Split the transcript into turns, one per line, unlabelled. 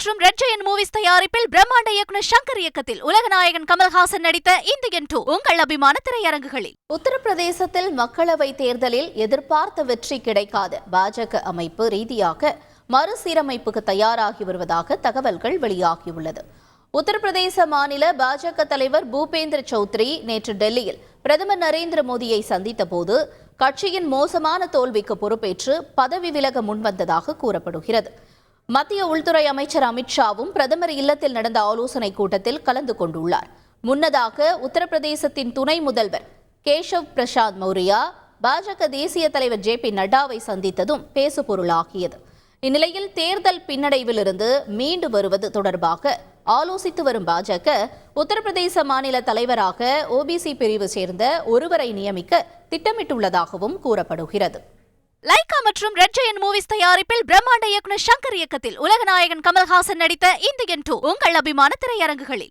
மற்றும் red Jayan movies தயாரிப்பில் பிரம்மாண்ட இயக்குனர் சங்கர் இயக்கத்தில் உலகநாயகன் கமல்ஹாசன் நடித்த இந்தியன் டூ உங்கள் அபிமான திரையரங்குகளில். உத்தரப்பிரதேசத்தில் மக்களவை தேர்தலில் எதிர்பார்த்த வெற்றி கிடைக்காத. பாஜக அமைப்பு ரீதியாக மறுசீரமைப்புக்கு தயாராகி வருவதாக தகவல்கள் வெளியாகியுள்ளது. உத்தரப்பிரதேச மாநில பாஜக தலைவர் பூபேந்திர சௌத்ரி நேற்று டெல்லியில் பிரதமர் நரேந்திர மோடியை சந்தித்த போது கட்சியின் மோசமான தோல்விக்கு பொறுப்பேற்று பதவி விலக முன்வந்ததாக கூறப்படுகிறது. மத்திய உள்துறை அமைச்சர் அமித்ஷாவும் பிரதமர் இல்லத்தில் நடந்த ஆலோசனைக் கூட்டத்தில் கலந்து கொண்டுள்ளார். முன்னதாக உத்தரப்பிரதேசத்தின் துணை முதல்வர் கேஷவ் பிரசாத் மௌரியா பாஜக தேசிய தலைவர் ஜே பி நட்டாவை சந்தித்ததும் பேசுபொருளாகியது. இந்நிலையில் தேர்தல் பின்னடைவிலிருந்து மீண்டு வருவது தொடர்பாக ஆலோசித்து வரும் பாஜக உத்தரப்பிரதேச மாநில தலைவராக ஓபிசி பிரிவு சேர்ந்த ஒருவரை நியமிக்க திட்டமிட்டுள்ளதாகவும் கூறப்படுகிறது. லைகா மற்றும் ரெட் ஜெயன் மூவிஸ் தயாரிப்பில் பிரம்மாண்ட இயக்குனர் சங்கர் இயக்கத்தில் உலகநாயகன் கமல்ஹாசன் நடித்த இந்தியன் டூ உங்கள் அபிமான திரையரங்குகளில்.